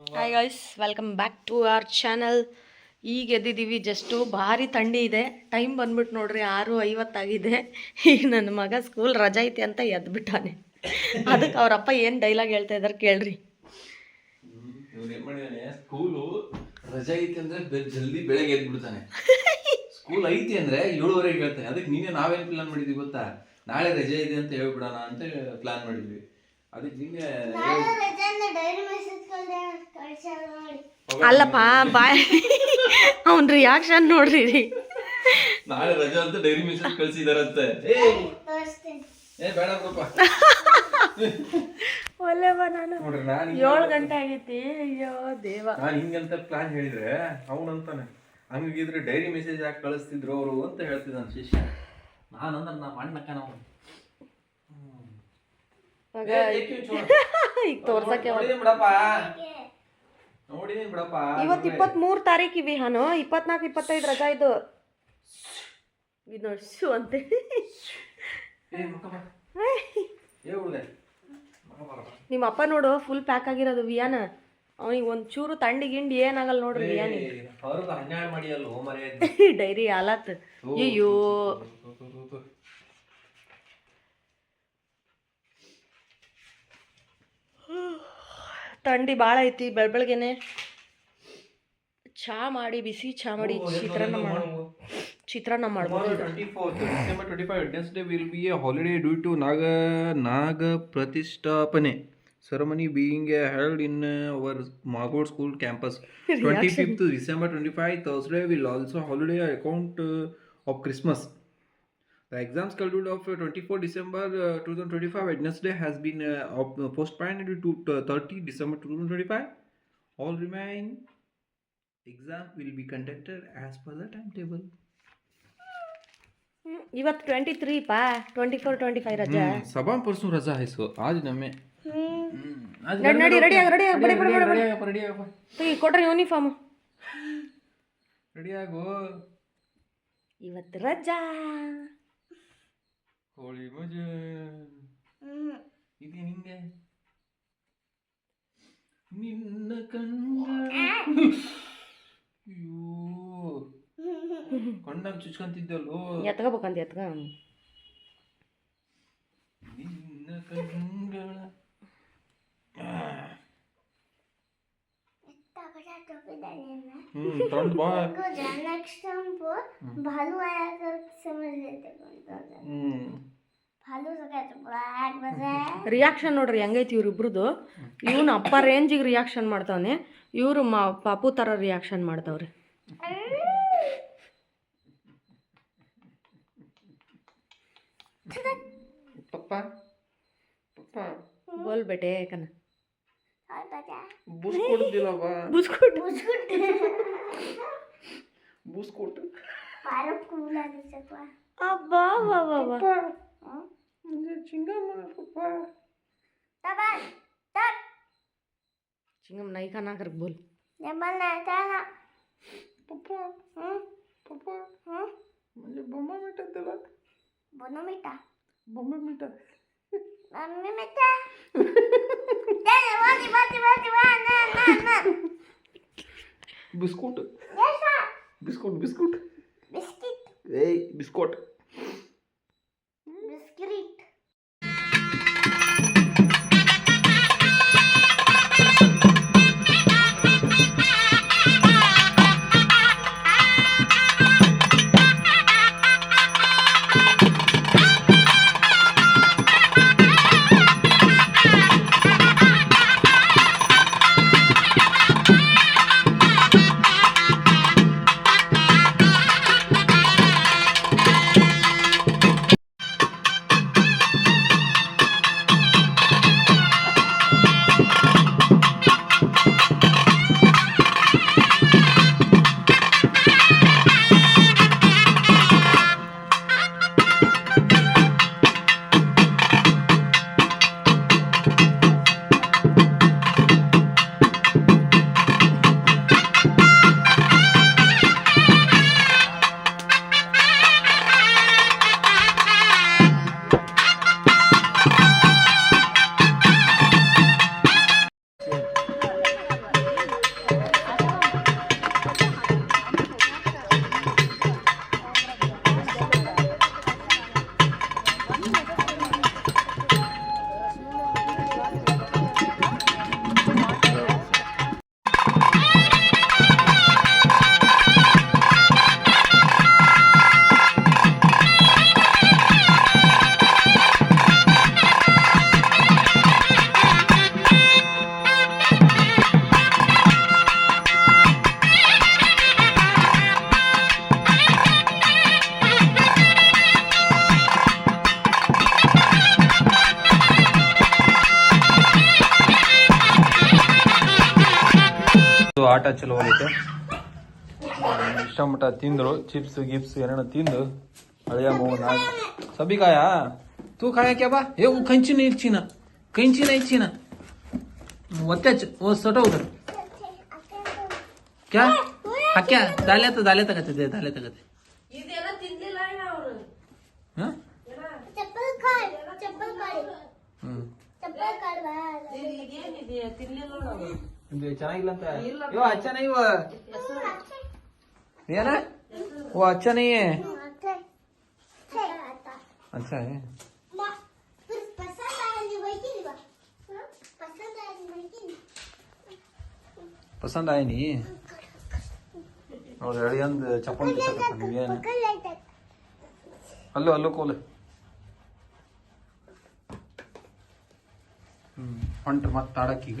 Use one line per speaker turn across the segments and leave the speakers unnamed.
Hi guys welcome back to our channel ಈಗ ಎದ್ದಿದ್ದೀವಿ just ಭಾರಿ ಥಂಡಿ ಇದೆ. ಟೈಮ್ ಬಂದ್ಬಿಟ್ಟು ನೋಡ್ರಿ, ಆರು ಐವತ್ತಾಗಿದೆ ಈಗ ನನ್ನ ಮಗ ಸ್ಕೂಲ್ ರಜಾ ಐತಿ ಅಂತ ಎದ್ಬಿಟ್ಟಾನೆ. ಅದಕ್ಕೆ ಅವರಪ್ಪ ಏನು ಡೈಲಾಗ್ ಹೇಳ್ತಾ ಇದ್ದಾರೆ ಕೇಳ್ರಿ.
ಸ್ಕೂಲು ರಜೆ ಐತೆ ಅಂದ್ರೆ ಜಲ್ದಿ ಬೆಳಗ್ಗೆ ಎದ್ದು ಬಿಡ್ತಾನೆ ಸ್ಕೂಲ್ ಐತಿ ಅಂದ್ರೆ ಏಳುವರೆಗೆ ಹೇಳ್ತಾನೆ. ಅದಕ್ಕೆ ನೀನೆ ನಾವೇನ್ ಪ್ಲಾನ್ ಮಾಡಿದ್ವಿ ಗೊತ್ತಾ? ನಾಳೆ ರಜೆ ಇದೆ ಅಂತ ಹೇಳ್ಬಿಡೋಣ ಅಂತ ಪ್ಲಾನ್ ಮಾಡಿದ್ವಿ. ಅದಕ್ಕೆ ನಿನ್ನೆ
ಅಲ್ಲಪ್ಪ ಬಾಯ್. ಅವನ್ ರಿಯಾಕ್ಷನ್ ನೋಡ್ರಿ.
ನಾಳೆ ರಜಾ ಅಂತ ಡೈರಿ ಮೆಸೇಜ್ ಕಳ್ಸಿದಾರಂತೆ. ಏ ಏ ಬೇಡ ಬಿಡಪ್ಪ
ಒಳ್ಳೆವ ನಾನು.
ನೋಡ್ರಿ ನಾನು
ಏಳು ಗಂಟೆ ಆಗೈತಿ. ಅಯ್ಯೋ ದೇವ.
ನಾನು ಹಿಂಗಂತ ಪ್ಲಾನ್ ಹೇಳಿದ್ರೆ ಅವನಂತಾನೆ ಹಂಗಿದ್ರೆ ಡೈರಿ ಮೆಸೇಜ್ ಯಾಕೆ ಕಳಿಸ್ತಿದ್ರು ಅವರು ಅಂತ ಹೇಳ್ತಿದ್ದಾನೆ ಶಿಷ್ಯ. ನಾನಂದ್ರೆ ನಮ್ಮ ಅಣ್ಣಕ್ಕ ನಾವು?
ಈಗ ತೋರ್ಸಕ್ಕೆ ಇವತ್ತು ಇಪ್ಪತ್ತ್ಮೂರು ತಾರೀಕು ಇವಿ ಹಾನು. ಇಪ್ಪತ್ನಾಲ್ಕು ಇಪ್ಪತ್ತೈದು ರಜಾ ಇದು. ಇದು ನೋಡಿ ಶು ಅಂತೆ. ನಿಮ್ಮ ಅಪ್ಪ ನೋಡು ಫುಲ್ ಪ್ಯಾಕ್ ಆಗಿರೋದು ವಿಯಾನ. ಅವನಿಗೆ ಒಂದು ಚೂರು ತಂಡಿ ಗಿಂಡಿ ಏನಾಗಲ್ಲ ನೋಡ್ರಿ ವಿಯಾನಿ ಡೈರಿ ಹಾಲತ್. ಅಯ್ಯೋ. ತಂಡಿ ಭಾಳ ಐತಿ ಬೆಳಬೆಳಗ್ಗೆನೆ ಚಾ ಮಾಡಿ ಬಿಸಿ ಚಾ ಮಾಡಿ ಚಿತ್ರಾನ್ನ ಮಾಡ ಚಿತ್ರಾನ್ನ ಮಾಡ್ಬೋದು
holiday 24th, December 25, Wednesday will be a held in our Magod school campus twenty fifth December twenty five Thursday will also holiday account 25th December The exam scheduled of 24 December 2025 Wednesday has been postponed to 30 December 2025. All remain exam will be conducted as per the timetable.
ये बात 23 पा 24 25 ಇವತ್ತು twenty three ಪಾ twenty four twenty five ರಜಾ
ಸಭಾ ಪರ್ಸು ready ಹೈಸು ready आ
रेडी आ ರೆಡಿ ಆಗ ರೆಡಿ ಆಗ रेडी आ तो
ये कोटर
यूनिफॉर्म रेडी आ
गो ये
बात रजा
ಹೋಳಿ ಮಜಾ ಇದು ನಿಂಗೆ ನಿನ್ನ ಕಣ್ಣ ಅಯ್ಯೋ ಕಣ್ಣಾಗ ಚುಚ್ಕೊಂತಿದ್ದಲ್ಲೋ
ಎತ್ಕೋಬೇಕಂತ ಎತ್ಕ
ನಿನ್ನ ಕಣ್ಗಳ हम्म फ्रंट बॉय
नेक्स्ट टाइम वो भालू आया कर समझ लेते कौन सा था।
हम्म
भालू से कहते ब्लैक बजे
ರಿಯಾಕ್ಷನ್ ನೋಡ್ರಿ ಹೆಂಗೈತಿ ಇವ್ರಿಬ್ರದ್ದು ಇವನು ಅಪ್ಪ ರೇಂಜಿಗೆ ರಿಯಾಕ್ಷನ್ ಮಾಡ್ತಾವನೆ ಇವರು ಮಾ ಪಾಪು ಥರ ರಿಯಾಕ್ಷನ್ ಮಾಡ್ತಾವ್ರೆ
पप्पा पप्पा
ಬೋಲ್ ಬೇಟೆ ಕನ
और बता।
बिस्कुट दिला
बा।
बिस्कुट।
बिस्कुट।
बिस्कुट। पारप कुला
दिसतवा अब्बा वा वा
वा मुझे चिंगम पप्पा।
तबा तब।
चिंगम नहीं खाना कर
बोल। जमल नहीं खाना तो
पप्पा।
हाँ।
पप्पा।
हाँ।
मुझे बम्मा मीठा दिला।
बनो मीठा।
बम्मा मीठा।
मम्मी मिठा बाजी बाजी बाजी वाह ना ना ना।
बिस्कुट।
Biscuit
biscuit. बिस्किट। ए बिस्कुट। तो आटा चलो इष्ट चिप्स गिप्स ऐन तिंद तू खाया क्या बा? ये वो कंची नहीं चीना कंची नहीं चीना वत्ते च वो सटा उधर। क्या? हाँ क्या? दाले तो दाले तक चले दाले तक चले ये
तो ना तीन दिन
लाया
और। हाँ? चप्पल
कार चप्पल कार हम्म। चप्पल कार बाहर। तीन दिन ये तीन दिन लोड ಚೆನ್ನಾಗಿಲ್ಲ
ಅಂತ ಇವ ಅಚ್ಚನೇ ಇವ ಏನ ಓ ಅಚ್ಚನೇ
ಅಚ್ಚ ಪಸಂದ್ ಆಯ್ನಿ ನೋಡ್ರಿ ಅಳಿಯಂದ್ ಚಪ್ಪಲಿ ನೀವೇನು ಅಲ್ಲೂ ಅಲ್ಲೂ ಕೂಲ ಹ್ಮ್ ಹೊಂಟ್ರಿ ಮತ್ತೆ ಆಡಕ್ಕೀಗ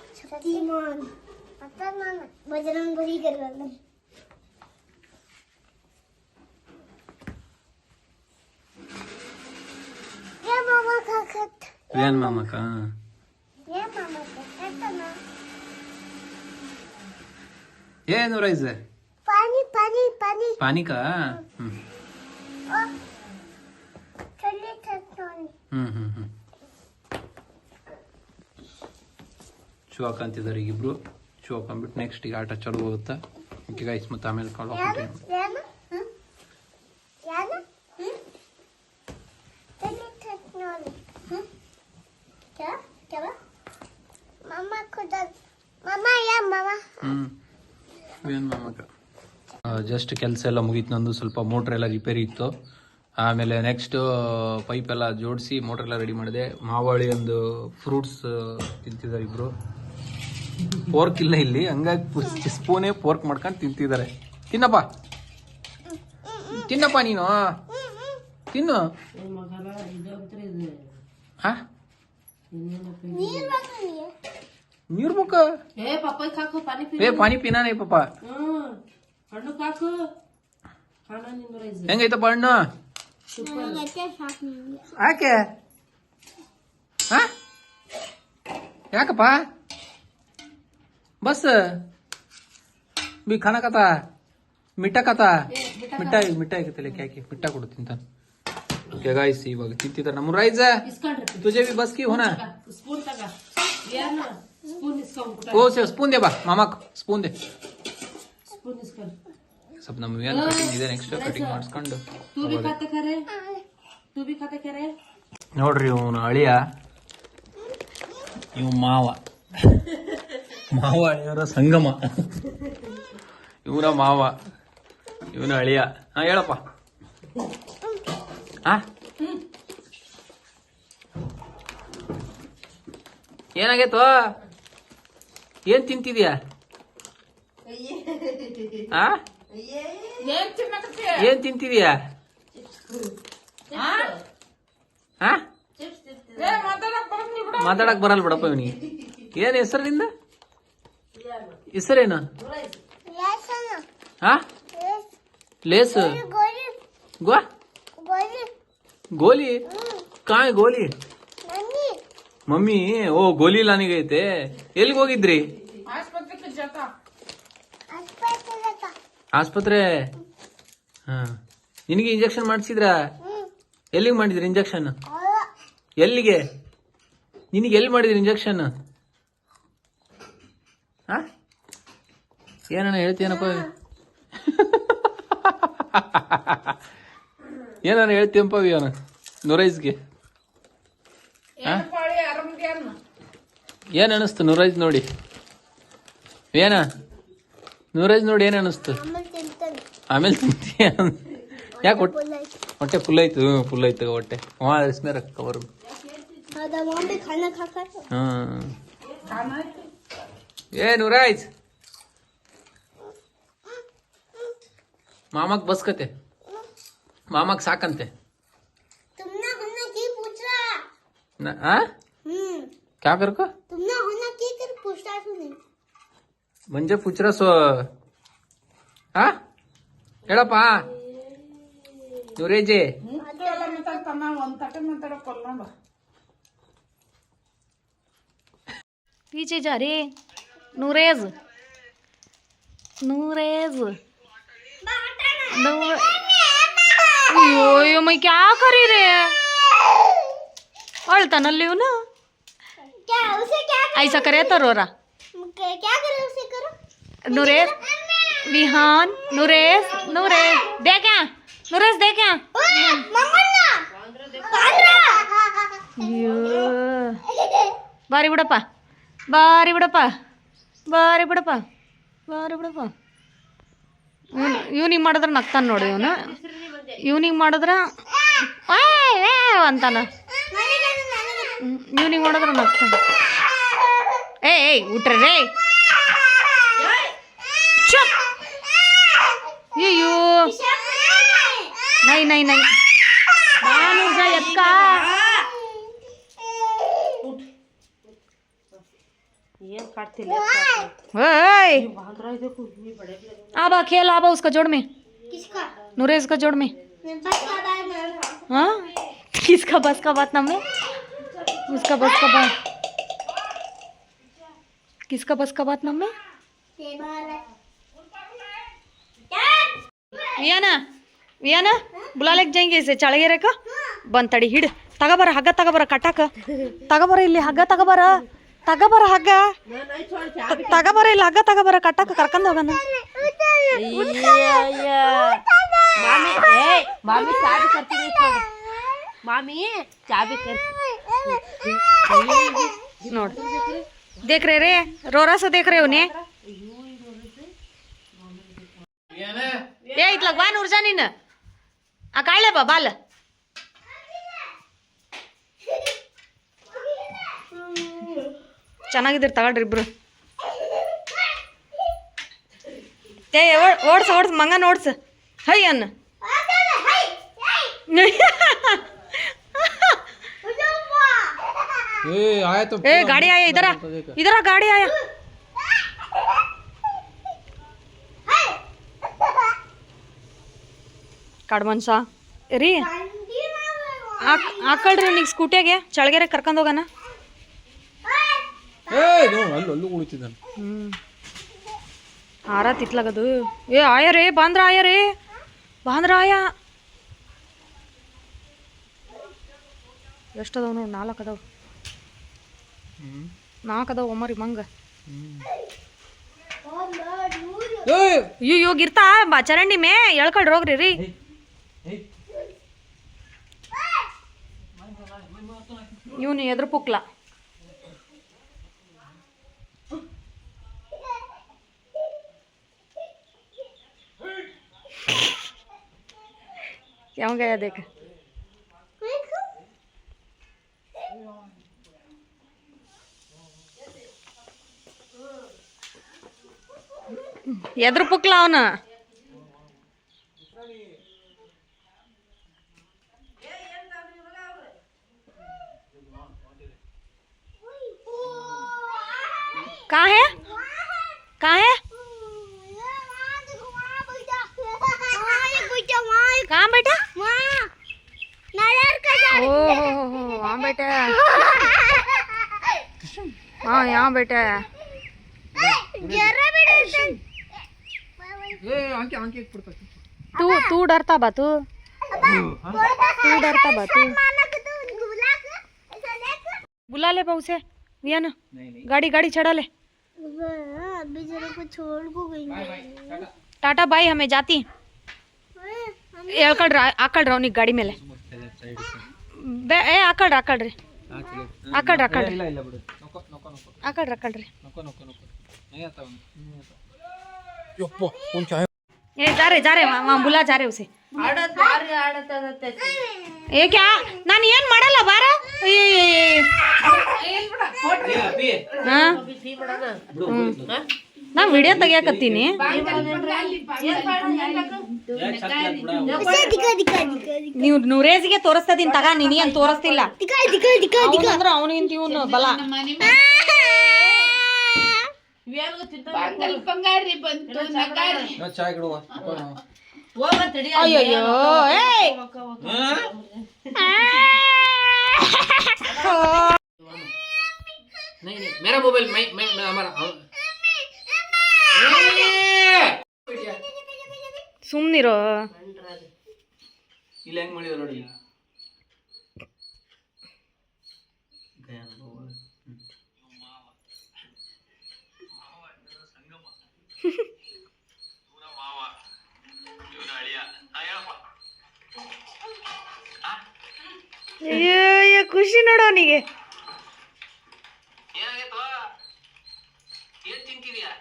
Pokemon.
आता ना बजरंग बली कर ये मामा का
खत Rüyan Mama ka. ha.
ये मामा का खत
ना ये
नूराइजे पानी पानी
पानी पाणी का हम्म,
ओ चलिए
चटनी हम्म, हम्म, हम्म. ಶಿವಕ್ ಅಂತಿದ್ದಾರೆ ಈಗಿಬ್ರು ಶಿವಕ್ ಅಂದ್ಬಿಟ್ಟು ನೆಕ್ಸ್ಟ್ ಈಗ ಆಟ ಚಲೋ ಹೋಗುತ್ತೆ. ಓಕೆ ಗೈಸ್ ಮತ್ತೆ ಆಮೇಲೆ ಕಾಲ್ ಜಸ್ಟ್ ಕೆಲಸ ಎಲ್ಲ ಮುಗೀತು ನಂದು, ಸ್ವಲ್ಪ ಮೋಟ್ರ್ ಎಲ್ಲ ರಿಪೇರಿ ಇತ್ತು. ಆಮೇಲೆ ನೆಕ್ಸ್ಟ್ ಪೈಪ್ ಎಲ್ಲ ಜೋಡಿಸಿ ಮೋಟ್ರ್ ಎಲ್ಲ ರೆಡಿ ಮಾಡಿದೆ. ಮಾವಳಿ ಒಂದು ಫ್ರೂಟ್ಸ್ ತಿಂತಿದ್ದಾರೆ ಇಬ್ರು. ಫೋರ್ಕ್ ಇಲ್ಲ ಇಲ್ಲಿ. ಹಂಗಾಗಿ ಸ್ಪೂನೆ ಫೋರ್ಕ್ ಮಾಡ್ಕೊಂಡು ತಿಂತಿದ್ದಾರೆ ತಿನ್ನಪ್ಪ. ತಿನ್ನಪ್ಪ ನೀನು. ತಿನ್ನು. ಹಾ?
ನೀರ್
ಮುಖ ಏ ಪಾನಿ ಪಿನಾನೇ ಪಾಪ ಹೆಂಗೈತಪ್ಪ ಹಣ್ಣು? ಯಾಕೆ? ಹಾ? ಯಾಕಪ್ಪ? ಬಸ್ ಬಿ ಖಾನ ಕಥ ಮಿಟ್ಟ ಕಥ ಮಿಠಾಯಿ ಮಿಠಾಯಿ ಕತ್ತಲೆ ಯಾಕೆ ಮಿಟ್ಟ ಕೊಡು ತಿಂತಾನೆ ಓಕೆ ಗಾಯ್ಸ್ ಇವಾಗ ತಿಂತಿದ್ದಾರೆ ನಮ್ಮ ರೈಸ್
ಇಸ್ಕೊಂಡ್ರಿ
ತುಜೆ ಬಿ ಬಸ್ ಕಿ ಹೋನಾ
ಸ್ಪೂನ್ ತಗ ಏನು ಸ್ಪೂನ್ ಇಸ್ಕೊಂಡ್ ಕುಟ
ಓ ಸೇ ಸ್ಪೂನ್ ದೇ ಬಾ ಮಾಮಾಕ್ ಸ್ಪೂನ್ ದೇ
ಸ್ಪೂನ್ ಇಸ್ಕೊಂಡ್
ಸ್ವಲ್ಪ ನಮ್ಮ ಏನು ಕಟಿಂಗ್ ಇದೆ ನೆಕ್ಸ್ಟ್ ಕಟಿಂಗ್ ಮಾಡಿಸ್ಕೊಂಡು
तू भी खाते खरे तू भी खाते खरे
ನೋಡ್ರಿ ಇವನು ಅಳಿಯ ಇವ್ ಮಾವ ಮಾವ ಇವರ ಸಂಗಮ. ಇವನ ಮಾವ ಇವನ ಅಳಿಯ. ಹಾ ಹೇಳಪ್ಪ. ಆ ಏನಾಗೈತೋ? ಏನ್ ತಿಂತಿದ್ಯಾ? ಆ ಏನ್ ತಿಂತಿದ್ಯಾ? ಮಾತಾಡಕ್ ಬರಲ್ ಬಿಡಪ್ಪ ಇವನಿಗೆ. ಏನ್ ಹೆಸರು ನಿಂದ ಹೆಸರೇನು? ಹಾ ಲೇಸ್. ಗೋ
ಗೋಲಿ?
ಕಾಯ್ ಗೋಲಿ? ಮಮ್ಮಿ, ಓ, ಗೋಲಿ ಲಾನಿಗೆ ಐತೆ ಎಲ್ಲಿಗೆ ಹೋಗಿದ್ರಿ? ಆಸ್ಪತ್ರೆ. ಹಾ. ನಿನಗೆ ಇಂಜೆಕ್ಷನ್ ಮಾಡಿಸಿದ್ರ? ಎಲ್ಲಿಗೆ ಮಾಡಿದ್ರಿ ಇಂಜೆಕ್ಷನ್ ಎಲ್ಲಿಗೆ? ನಿನಗೆ ಎಲ್ಲಿ ಮಾಡಿದ್ರಿ ಇಂಜೆಕ್ಷನ್ ಏನಣ್ಣ ಹೇಳ್ತೀಯನಪ್ಪ? ಏನಾನ ಹೇಳ್ತೀಯಪ್ಪ ಇವನ ನೂರೈಸ್ಗೆ ಏನು ಅನಿಸ್ತು ನೂರೈಜ್ ನೋಡಿ? ಏನ ನೂರೈಸ್ ನೋಡಿ ಏನು ಅನಿಸ್ತು?
ಆಮೇಲೆ
ತಿಂತೀಯ? ಯಾಕೆ ಹೊಟ್ಟೆ ಹೊಟ್ಟೆ ಫುಲ್ ಆಯ್ತು? ಹ್ಞೂ ಫುಲ್ ಆಯ್ತು ಹೊಟ್ಟೆ. ಹಾಂ ಅರಿಸ್ಮೇಲೆ
ಹ್ಞೂ मम्मी खाना खा खा
हाँ ಏ ನೂರಾಯ್ಸ್ ಮಾಮಕ್ ಬಸ್ಕತೆ ಮಾಮಕ್ ಸಾಕಂತೆ
तुमने होना की पूछ रहा
ನ- ಆ
हम्म
ಕ್ಯಾ ಕರ್ಕೋ
तुमने होना की कर पूछता सुने
ಮಂಜೆ ಪುಚ್ರ ಸೊ ಆ ಹೇಳಪ್ಪ ನೂರೇಜಿ
ಎಲ್ಲ ಮಾತಾಡ್ತಾನ ಒಂದ್ ತಟೆ ಮಾತಾಡಕ್ಕಲ್ಲ ನೋಡು
पीछे जा रे नूरेज नूरेज अयो मैं क्या करी रे अलता न लियो ना
क्या उसे क्या
ऐसा करे तो रोरा
क्या उसे करो
नूरेज विहान नूरेज नूरेज देख यहाँ नूरेज
देख
यहाँ ಬಾರಿ बारी ಬಾರಿ ಬಾರಿ ಬಿಡಪ್ಪ ಬಾರಿ ಬಿಡಪ್ಪ. ಇವನು, ಇವ್ನಿಗೆ ಮಾಡಿದ್ರೆ ನಗ್ತಾನೆ ನೋಡಿ ಇವನು. ಇವ್ನಿಗೆ ಮಾಡಿದ್ರೆ ಅಂತಾನ. ಇವ್ನಿಗೆ ಮಾಡಿದ್ರೆ ನಗ್ತಾನೆ. ಏ ಏಯ್ ಉಟ್ರೆ ರೇ. ಅಯ್ಯೋ ನೈ ನೈ ನೈ. ನಾನು ಎತ್ಕ?
ಏನ್ ಕಾಡ್ತಿಲ್ಲ
ओए आबा खेल आबा उसका जोड़ में
किसका
नूरेज का जोड़ में
बस का बार में
हाँ किसका बस का बात नाम है उसका बस का बात किसका बस का बात नाम है ವಿಯಾನ ವಿಯಾನ ಬುಲಾಲೆಕ್ ಜಾಯಿಂಗೆ ಇಸೆ ಚಳಗೆರೆಕ ಬಂದ್ ತಡಿ ಹಿಡ್ ತಗಬರ ಹಗ್ಗ ತಗಬರ ಕಟ್ಟಾಕ ತಗಬರ ಇಲ್ಲಿ ಹಗ್ಗ ತಗಬರ ತಗಬರ ಹಗ್ಗ ತ- ತಗಬರ ಇಲ್ಲಿ ಹಗ್ಗ ತಗಬರ ಕಟ್ಟಾಕ ಕರ್ಕೊಂಡ್ ಹೋಗಣ
मामी ए मामी चाबी करती नहीं छोड़ मामी चाबी कर
ನೋಡ್ देख रहे रे रोरा से देख रहे उन्हें ಏ ಇತ್ಲಾಗ ಬಾ ನೂರ್ಜಾ ನೀನು ಆ ಕಾಳೆ ಬಾ ಬಾಲ್ चेनार तकड़्रिबू ओडस ओडस मंग
नोडस हई
अन्न गाड़ी आया इधर इधर गाड़ी कड़मसा री आकड़ी स्कूटे चलगेरे कर्कंदोगना
ಏ ಅಲ್ಲಿ ಅಲ್ಲೂ ಕುಳಿತಿದ್ದಾನೆ
ಹ್ಞೂ ಹಾರ ತಿತ್ಲಾಗದು ಏ ಆಯ ರೇ ಬಾಂದ್ರ ಆಯ ರೇ. ಬಾಂದ್ರ ಆಯ. ಎಷ್ಟು ಅದಾವ ನೋಡಿ ನಾಲ್ಕು ಅದಾವ ನಾಲ್ಕು ಅದಾವ ಒಮ್ಮರಿ ಮಂಗ. ಅಯ್ಯೋ ಇರ್ತಾ ಬಾ ಚರಂಡಿ ಮೇ ಎಳ್ಕೊಳ್ರಿ ಹೋಗ್ರಿ ರೀ. ಇವನು ಎದ್ರ ಪುಕ್ಲ. क्यों गया देख यद्र पुकला ಅವನ कहा है कहा है कहाँ बैठा बेटा हाँ। यहाँ
बेटा
तू तू डरता बा तू। तू डरता बा तू। बुला ले। उसे। भैया नहीं गाड़ी गाड़ी चढ़ा ले।
अभी को छोड़ को गई
टाटा। भाई हमें जाती। आकड़ आकड़ रहा गाड़ी में ले। ಏ ಆಕಡ್ರಿ ಆಕಡ್ರಿ ಆಕಡ್ರಿ ಆಕಡ್ರಿ ಆಕಡ್ರಿ ಆಕಡ್ರಿ ಏ ಜಾರೆ
ಜಾರೆ ಮಾಂಬುಲಾ ಜಾರೆ
ಉಸೆ ಏಕೆ ನಾನು ಏನು ಮಾಡಲ್ಲ ಬಾರ ಹಾಂ ನಾ ವಿಡಿಯೋ ತೆಗಿಯಾಕತ್ತೀನಿ ನೀವು ನೂರೇಜಿಗೆ ತೋರಿಸ್ತದೀನಿ ತಗ ನಿನಗೇನು ತೋರಿಸ್ತಿಲ್ಲ ಅಂದ್ರೆ ಅವನಿಗಿಂತ ಇವನು ಬಲ
ಚಾ ಇಡುವ
ಅಯ್ಯಯ್ಯೋ ಏಯ್
नहीं नहीं मेरा मोबाइल मैं मैं मैं हमारा हाँ।
ಸುಮ್ನಿರೋ.
ಇಲ್ಲಿ ಹೆಂಗ್ ಮಾಡಿದ್ರು ನೋಡಿ
ಅಯ್ಯೋ ಖುಷಿ ನೋಡು ಅವನಿಗೆ
ಏನ್ ತಿಂತಿದ್ಯಾ ಏನ್ ತಿಂತಿದ್ಯಾ ಮಾತಾಡಕ್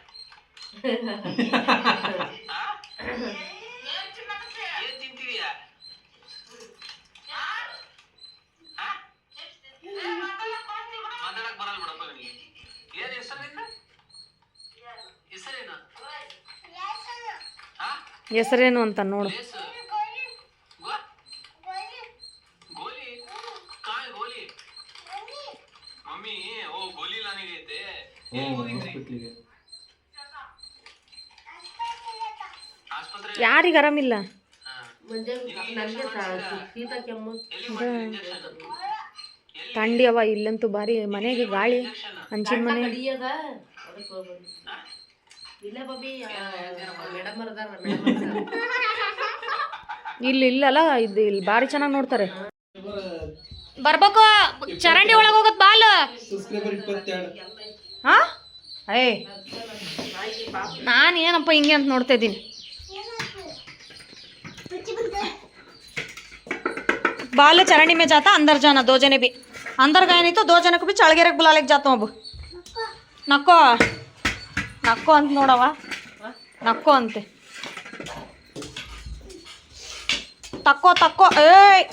ಬರಲ್ಲ ಬಿಡಪ್ಪ ನನಗೆ ಏನ್ ಹೆಸರು ನಿಂದ ಹೆಸರೇನು
ಹೆಸರೇನು ಅಂತ ನೋಡು.
ಗೋಲಿ ಕಾಯ್ ಗೋಲಿ ಮಮ್ಮಿ ಓ ಗೋಲಿ ನನಗೈತೆ ಎಲ್ಲಿ ಹೋಗಿದ್ರಿ ಆಸ್ಪತ್ರೆ
ಯಾರಿಗೆ ಆರಾಮಿಲ್ಲ? ಅವ, ಇಲ್ಲಂತೂ ಬಾರಿ ಮನೆಗೆ ಗಾಳಿ ಹಂಚಿನ ಮನೆ.
ಇಲ್ಲ
ಇಲ್ಲಲ್ಲ, ಇದು ಇಲ್ಲಿ ಭಾರಿ ಚೆನ್ನಾಗಿ ನೋಡ್ತಾರೆ. ಬರ್ಬೇಕು, ಚರಂಡಿ ಒಳಗೆ ಹೋಗೋದ್ ಬಾಲ್. ಹಾ ಏ ನಾನು ಏನಪ್ಪ ಹಿಂಗೆ ಅಂತ ನೋಡ್ತಾ ಇದ್ದೀನಿ. बाल चरणी में जाता अंदर जाना दो जने भी अंदर गए नहीं तो दो जने को भी चढ़ रख बुला लेके जाता हूँ अब ನಕ್ಕೋ ನಕ್ಕೋ ಅಂತ ನೋಡವ ನಕ್ಕೋ ಅಂತೆ ತಕ್ಕೋ ತಕ್ಕೋ ಏಯ್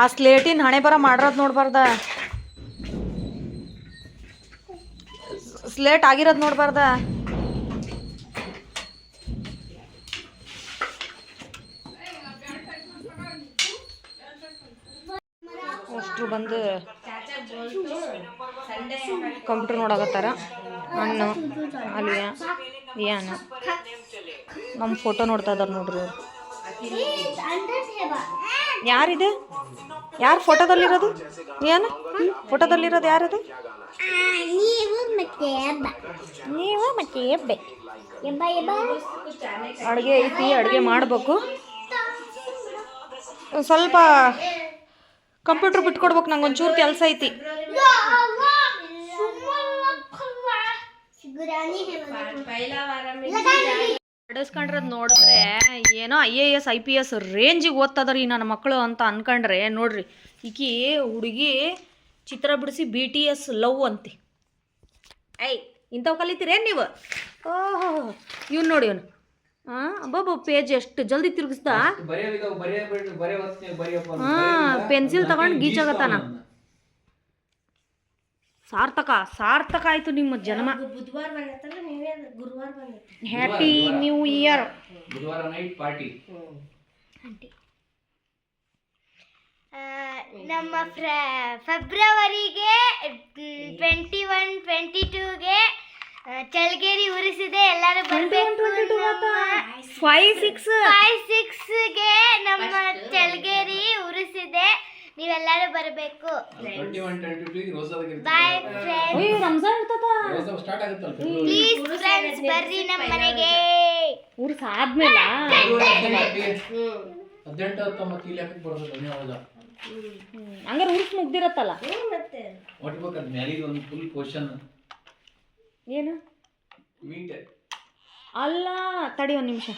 ಆ ಸ್ಲೇಟಿನ ಹಣೆ ಬರ ಮಾಡಿರೋದು ನೋಡ್ಬಾರ್ದ ಸ್ಲೇಟ್ ಆಗಿರೋದು ನೋಡ್ಬಾರ್ದ ಅಷ್ಟು ಬಂದು ಕಂಪ್ಯೂಟರ್ ನೋಡಾಕತ್ತಾರ. ಅಣ್ಣು ಅಲಿಯ ಏನ ನಮ್ಮ ಫೋಟೋ ನೋಡ್ತಾ ಇದಾರೆ ನೋಡ್ರಿ ಯಾರಿದೆ? ಯಾರು ಫೋಟೋದಲ್ಲಿರೋದು? ಏನು ಫೋಟೋದಲ್ಲಿರೋದು ಯಾರದು?
ನೀವು ಮತ್ತೆ
ಎಬ್ಬ. ಅಡುಗೆ ಐತಿ, ಅಡುಗೆ ಮಾಡಬೇಕು. ಸ್ವಲ್ಪ ಕಂಪ್ಯೂಟ್ರ್ ಬಿಟ್ಕೊಡ್ಬೇಕು, ನಂಗೆ ಒಂಚೂರು ಕೆಲಸ ಐತಿ. ನಡೆಸ್ಕೊಂಡ್ರದ್ ನೋಡಿದ್ರೆ ಏನೋ I A S, I P S ರೇಂಜಿಗೆ ಓದ್ತದ್ರಿ ನನ್ನ ಮಕ್ಕಳು ಅಂತ ಅನ್ಕೊಂಡ್ರೆ. ನೋಡ್ರಿ, ಈಕಿ ಹುಡುಗಿ ಚಿತ್ರ ಬಿಡಿಸಿ ಬಿ ಟಿ ಎಸ್ ಲವ್ ಅಂತಿ. ಐ ಇಂಥವು ಕಲಿತೀರೇನು ನೀವು? ಓಹೋ, ಇವ್ನು ನೋಡಿ ಇವನು. ಹಾಂ ಅಬ್ಬಬ್ಬ ಪೇಜ್ ಎಷ್ಟು? ಜಲ್ದಿ ತಿರುಗಿಸ್ದ? ಹಾಂ ಪೆನ್ಸಿಲ್ ತಗೊಂಡು ಗೀಚಾಗತ್ತಾನ ಸಾರ್ಥಕ ಸಾರ್ಥಕ ಆಯ್ತು ನಿಮ್ಮ ಜನ್ಮ.
ಬುಧವಾರ ಗುರುವಾರ
ಹ್ಯಾಪಿ ನ್ಯೂ ಇಯರ್
ಬುಧವಾರ ನೈಟ್ ಪಾರ್ಟಿ
ನಮ್ಮ ಫೆಬ್ರವರಿಗೆ ಚಳಗೇರಿ ಉರಿಸಿದೆ ಎಲ್ಲರೂ ಬರಬೇಕು
ಫೈವ್ ಸಿಕ್ಸ್
ಫೈವ್ ಸಿಕ್ಸ್ಗೆ ನಮ್ಮ ಚಳ್ಗೇರಿ ಉರಿಸಿದೆ. ನೀವೆಲ್ಲರೂ ಬರಬೇಕು. ಬಾಯ್ ಪ್ಲೀಸ್ ಫ್ರೆಂಡ್ಸ್ ಬರ್ರಿ ನಮ್ಮ ಮನೆಗೆ.
ಉರ್ಸ್ ಆದ್ಮೇಲೆ
ಹದಿನೆಂಟು ಹತ್ತೊಂಬತ್ತು ಇಲ್ಲಿ ಹೌದಾ
ಹಂಗಾರೆ ಉರ್ಸ್ ಮುಗ್ದಿರತ್ತಲ್ಲ?
ಒಟ್ಬೇಕಂತ ಮ್ಯಾಲಿಗೆ ಒಂದು ಫುಲ್ ಪೋರ್ಷನ್
ಏನು? ಅಲ್ಲ ತಡಿ ಒಂದು ನಿಮಿಷ.